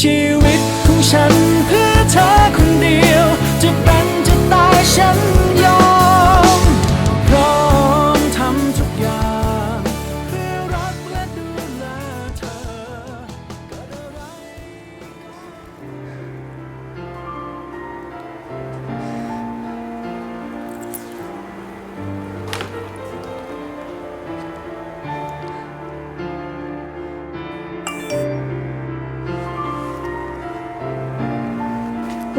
ชีวิตของฉันเพื่อเธอคนเดียว จะเป็นจะตายฉัน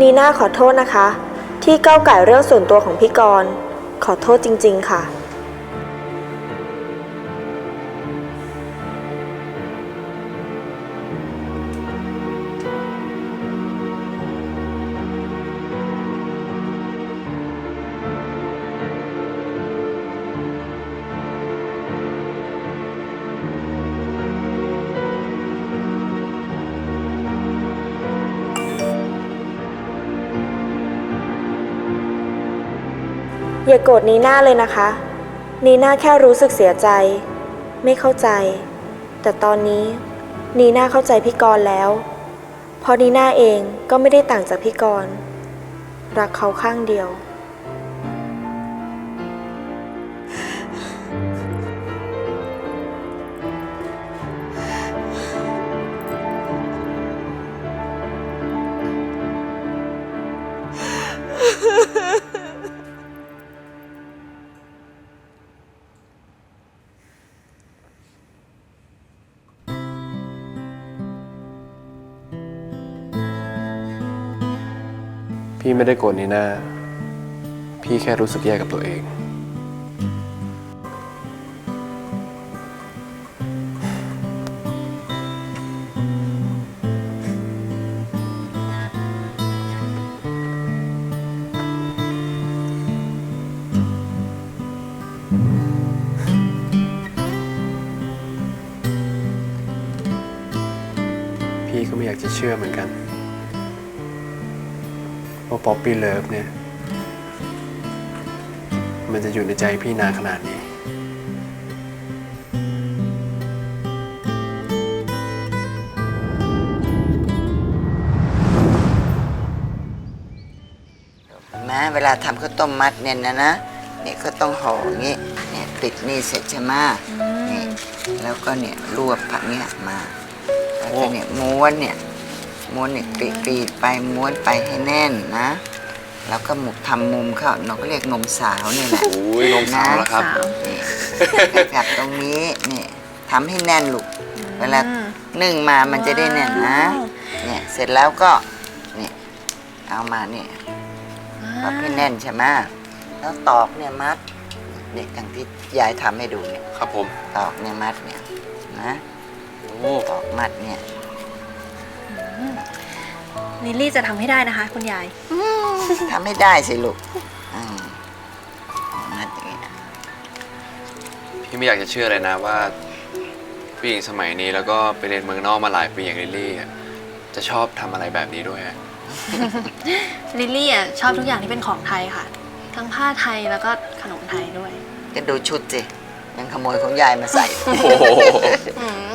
นีน่าขอโทษนะคะ ที่ก้าวไก่เรื่องส่วนตัวของพี่กรณ์ขอโทษจริง ๆ ค่ะ อย่าโกรธนีน่าเลยนะคะ นีน่าแค่รู้สึกเสียใจ ไม่เข้าใจ แต่ตอนนี้นีน่าเข้าใจพี่กรณ์แล้วเพราะนีน่าเองก็ไม่ได้ต่างจากพี่กรณ์รักเขาข้างเดียว พี่ไม่ได้โกรธนีนาพี่แค่รู้สึกแย่กับตัวเอง พี่ก็ไม่อยากจะเชื่อเหมือนกัน ว่าป๊อปปี้เลิฟเนี่ย มันจะอยู่ในใจพี่นานขนาดนี้ แม้เวลาทำข้าวต้มมัดเนี่ยนะนะเนี่ยก็ต้องห่ออย่างงี้เนี่ยติดนี่เสร็จใช่ไหมนี่แล้วก็เนี่ยรวบผักเนี่ยมาแล้วก็เนี่ยม้วนเนี่ย ม้วนเนี่ยกรีดกรีดไปม้วนไปให้แน่นนะ แล้วก็หมุกทำมุมเขาเราก็เรียกนมสาวเนี่ยแหละโอ้ยนมสาวแล้วครับนี่ไปจับตรงนี้นี่ทำให้แน่นลูกเวลานึ่งมามันจะได้แน่นนะเนี่ยเสร็จแล้วก็เนี่ยเอามาเนี่ยปรับให้แน่นใช่ไหมแล้วตอกเนี่ยมัดเนี่ยอย่างที่ยายทำให้ดูเนี่ยครับผมตอกเนี่ยมัดเนี่ยนะโอ้ตอกมัดเนี่ย ลิลลี่จะทำให้ได้นะคะ คุณยาย ทำให้ได้สิลูกอืมมัดอย่างเงี้ยพี่ไม่อยากจะเชื่อเลยนะว่าผู้หญิงสมัยนี้แล้วก็ไปเรียนเมืองนอกมาหลายปีอย่างลิลลี่อะจะชอบทำอะไรแบบนี้ด้วยอะลิลลี่อะชอบทุกอย่างที่เป็นของไทยค่ะ ทั้งผ้าไทยแล้วก็ขนมไทยด้วยจะดูชุดสิยังขโมยของยายมาใส่ โอ้โห อืม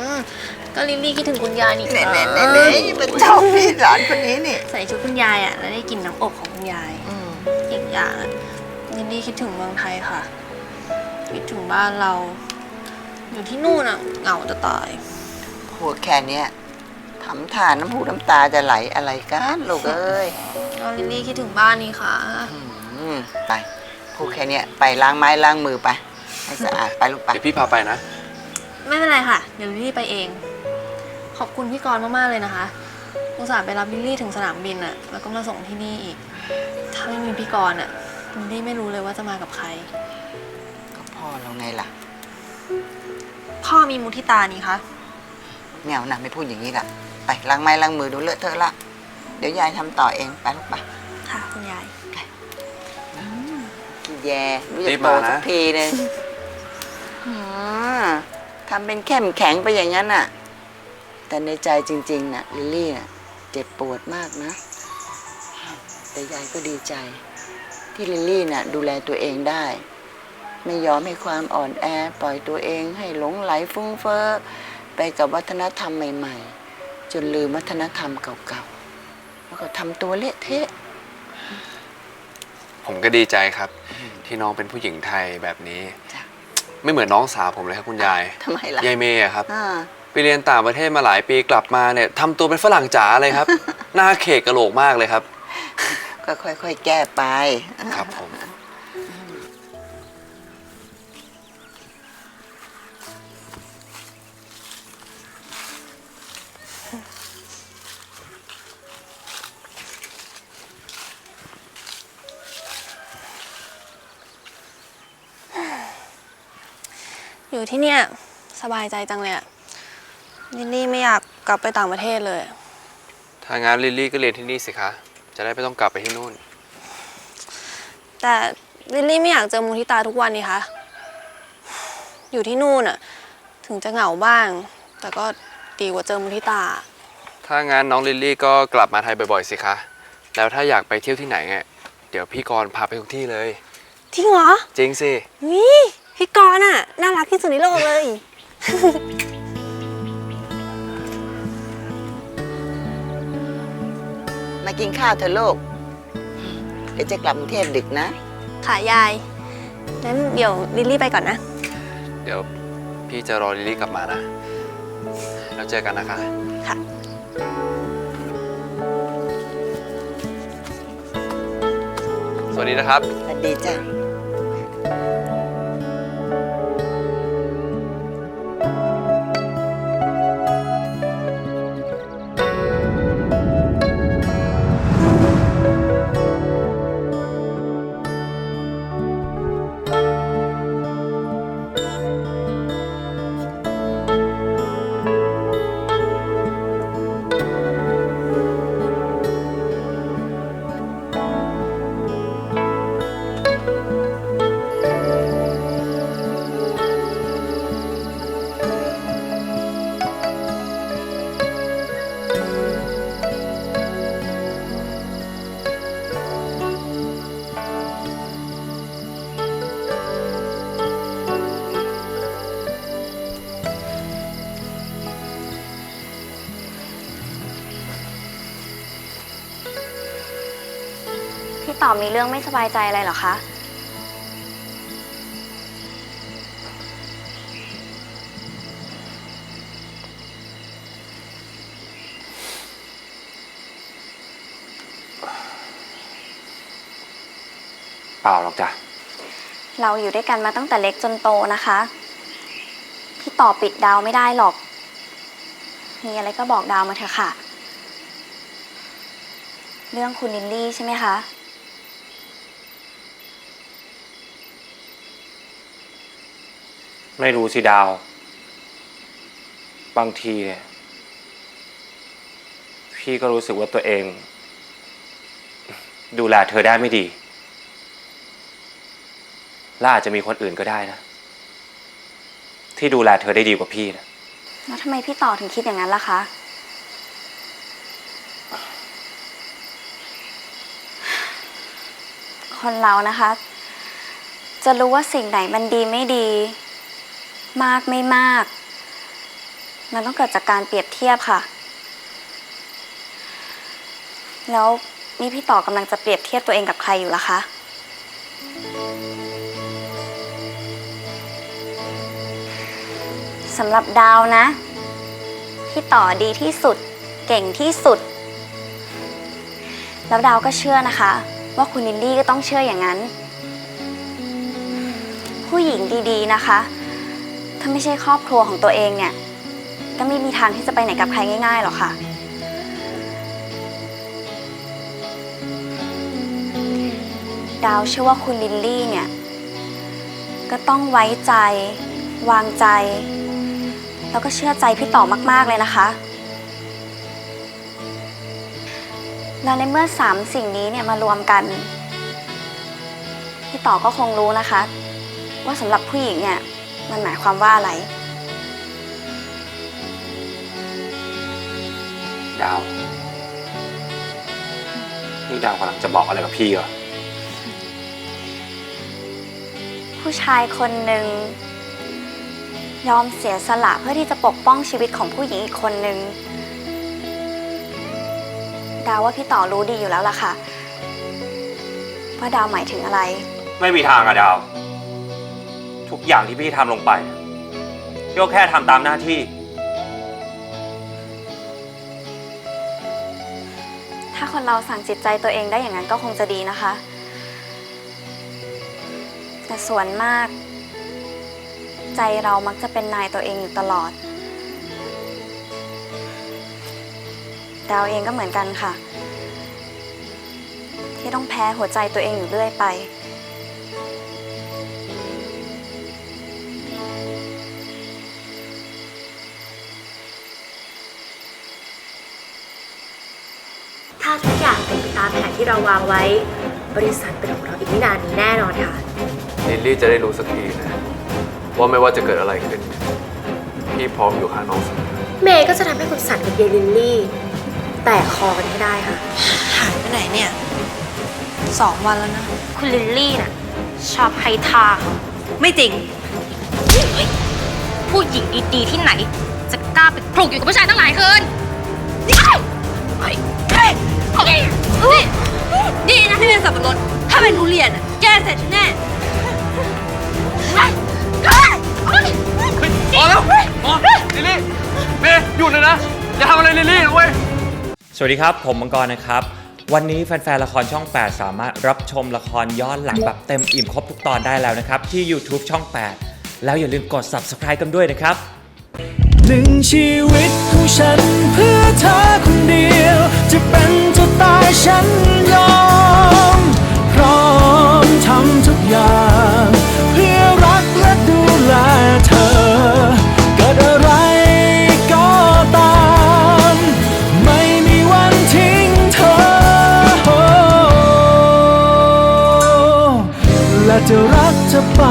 ก็ลิลลี่คิดถึงคุณยายนี่เน่เน่เน่เน่มันชอบพี่หลานคนนี้นี่ ใส่ชุดคุณยายอะแล้วได้กลินน้ำอบของคุณยายอืมอีกอย่างอะลิลลี่คิดถึงเมืองไทยค่ะ คิดถึงบ้านเรา อยู่ที่นู่นอะเหงาจะตายพูดแค่เนี้ยทำทานน้ำหูน้ำตาจะไหลอะไรกันลูกเอ้ยก็ลิลลี่คิดถึงบ้านนี่ค่ะอืมไปพูดแค่เนี้ยไปล้างไม้ล้างมือไป ให้สะอาดไปลูกไปเดี๋ยวพี่พาไปนะ ไม่เป็นไรค่ะ เดี๋ยวลิลลี่ไปเอง ขอบคุณพี่กรณ์มาก ๆ เลยนะคะอุตส่าห์ไปรับลิลลี่ถึงสนามบินอะแล้วก็มาส่งที่นี่อีก ถ้าไม่มีพี่กรณ์อะลิลลี่ไม่รู้เลยว่าจะมากับใคร ก็พ่อเราไงล่ะพ่อมีมุทิตานี่คะแมวนะไม่พูดอย่างนี้ล่ะ ไปล้างไม้ล้างมือดูเลอะเทอะละ เดี๋ยวยายทำต่อเองไปลูกไปค่ะคุณยาย กินแย่รู้รีจะบโตมานะ สักทีเลยอืมทำเป็นเข้มแข็งไปอย่างนั้นน่ะ แต่ในใจจริงๆน่ะลิลลี่น่ะเจ็บปวดมากนะ แต่ยายก็ดีใจ ที่ลิลลี่น่ะดูแลตัวเองได้ ไม่ยอมให้ความอ่อนแอปล่อยตัวเองให้หลงไหลฟุ้งเฟ้อไปกับวัฒนธรรมใหม่ ๆ จนลืมวัฒนธรรมเก่าๆแล้วก็ทำตัวเละเทะผมก็ดีใจครับ ที่น้องเป็นผู้หญิงไทยแบบนี้จ้ะไม่เหมือนน้องสาวผมเลยครับคุณยายทำไมล่ะยายเมย์อะครับอ่า ไปเรียนต่างประเทศมาหลายปีกลับมาเนี่ยทำตัวเป็นฝรั่งจ๋าเลยครับ หน้าเขกกระโหลกมากเลยครับ ก็ค่อยๆแก้ไป ครับผม อยู่ที่เนี่ย สบายใจจังเลยอะ ลิลลี่ไม่อยากกลับไปต่างประเทศเลย ถ้างั้นลิลลี่ก็เรียนที่นี่สิคะ จะได้ไม่ต้องกลับไปที่นู่น แต่ลิลลี่ไม่อยากเจอมูทิตาทุกวันนี่คะ อยู่ที่นู่นอะถึงจะเหงาบ้าง แต่ก็ดีกว่าเจอมูทิตา ถ้างั้นน้องลิลลี่ก็กลับมาไทยบ่อยๆสิคะ แล้วถ้าอยากไปเที่ยวที่ไหนเนี่ยเดี๋ยวพี่กรณ์พาไปทุกที่เลย จริงเหรอ จริงสิวิพี่กรณ์อะน่ารักที่สุดในโลกเลย กินข้าวเถอะลูกเดี๋ยวจะกลับกรุงเทพดึกนะ ค่ะยาย งั้นเดี๋ยวลิลลี่ไปก่อนนะ เดี๋ยวพี่จะรอลิลลี่กลับมานะ แล้วเจอกันนะคะ ค่ะ สวัสดีนะครับ สวัสดีจ้ะ ต่อมีเรื่องไม่สบายใจอะไรเหรอคะ เปล่าหรอกจ้ะ เราอยู่ด้วยกันมาตั้งแต่เล็กจนโตนะคะ พี่ต่อปิดดาวไม่ได้หรอก มีอะไรก็บอกดาวมาเถอะค่ะ เรื่องคุณลินลี่ใช่ไหมคะ ไม่รู้สิดาว บางทีเนี่ย พี่ก็รู้สึกว่าตัวเอง ดูแลเธอได้ไม่ดีและอาจจะมีคนอื่นก็ได้นะ ที่ดูแลเธอได้ดีกว่าพี่นะแล้วทำไมพี่ต่อถึงคิดอย่างนั้นล่ะคะ คนเรานะคะ จะรู้ว่าสิ่งไหนมันดีไม่ดี มากไม่มาก มันต้องเกิดจากการเปรียบเทียบค่ะ แล้วนี่พี่ต่อกำลังจะเปรียบเทียบตัวเองกับใครอยู่ล่ะคะ สำหรับดาวนะ พี่ต่อดีที่สุด เก่งที่สุด แล้วดาวก็เชื่อนะคะ ว่าคุณลิลลี่ก็ต้องเชื่ออย่างนั้น ผู้หญิงดีๆนะคะ ถ้าไม่ใช่ครอบครัวของตัวเองเนี่ย ก็ไม่มีทางที่จะไปไหนกับใครง่ายๆหรอกค่ะ ดาวเชื่อว่าคุณลิลลี่เนี่ย ก็ต้องไว้ใจ วางใจ แล้วก็เชื่อใจพี่ต่อมากๆเลยนะคะ แล้วในเมื่อสามสิ่งนี้เนี่ยมารวมกัน พี่ต่อก็คงรู้นะคะ ว่าสำหรับผู้หญิงเนี่ย มันหมายความว่าอะไร ดาว นี่ดาวกำลังจะบอกอะไรกับพี่เหรอ ผู้ชายคนหนึ่งยอมเสียสละเพื่อที่จะปกป้องชีวิตของผู้หญิงอีกคนหนึ่งดาวว่าพี่ต่อรู้ดีอยู่แล้วล่ะค่ะว่าดาวหมายถึงอะไร ไม่มีทางอะดาวทุก อย่างที่พี่ทำลงไปพี่ก็แค่ทำตามหน้าที่ ถ้าคนเราสั่งจิตใจตัวเองได้อย่างนั้นก็คงจะดีนะคะ แต่ส่วนมาก ใจเรามักจะเป็นนายตัวเองอยู่ตลอดดาวเองก็เหมือนกันค่ะ ที่ต้องแพ้หัวใจตัวเองอยู่เรื่อยไปาทุกอย่างเป็นไปตามแผนที่เราวางไว้ บริษัทเป็นของเราอีกไม่นานนี้แน่นอนค่ะ ลิลลี่จะได้รู้สักทีนะ ว่าไม่ว่าจะเกิดอะไรขึ้น พี่พร้อมอยู่ข้างน้องเสมอเมย์ก็จะทำให้คุณสันกับเยายลิลลี่ แตกคอกันให้ได้ค่ะ หายไปไหนเนี่ยสองวันแล้วนะ คุณลิลลี่น่ะชอบให้ทาเขาไม่จริงเฮ้ยผู้หญิงดีๆที่ไหน จะกล้าไปคลุกอยู่กับผู้ชายตั้งหลายคืนเฮ้ยเฮ้ย เฮ้ยเฮ้ยนี่ดีนะที่เป็นสับปะรดถ้าเป็นทุเรียนอะแกเสร็จฉันแน่เฮ้ยเฮ้ยเฮ้ยพอแล้วพอลิลลี่เมย์หยุดเลยนะ อย่าทำอะไรลิลลี่นะเว้ย สวัสดีครับ ผมมังกรนะครับ วันนี้แฟนๆ ละครช่อง 8 สามารถรับชมละครย้อนหลังแบบเต็มอิ่มครบทุกตอนได้แล้วนะครับ ที่ YouTube ช่อง 8 แล้วอย่าลืมกด Subscribe กันด้วยนะครับห นึ่งชีวิตของฉันเพื่อเธอคนเดียว จะเป็นจะตายฉันยอม พร้อมทำทุกอย่าง เพื่อรักและดูแลเธอ เกิดอะไรก็ตาม ไม่มีวันทิ้งเธอ และจะรักเธอไป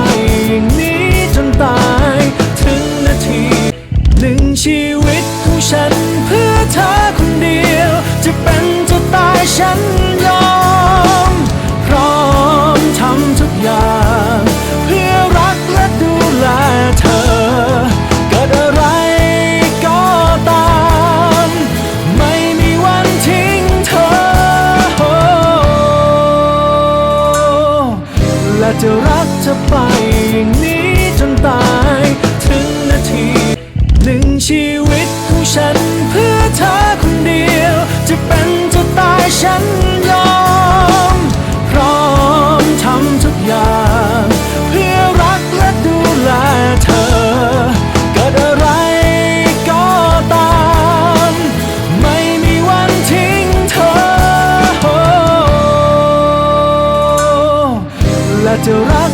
ฉันยอม พร้อมทำทุกอย่าง เพื่อรักและดูแลเธอ เกิดอะไรก็ตาม ไม่มีวันทิ้งเธอ และจะรัก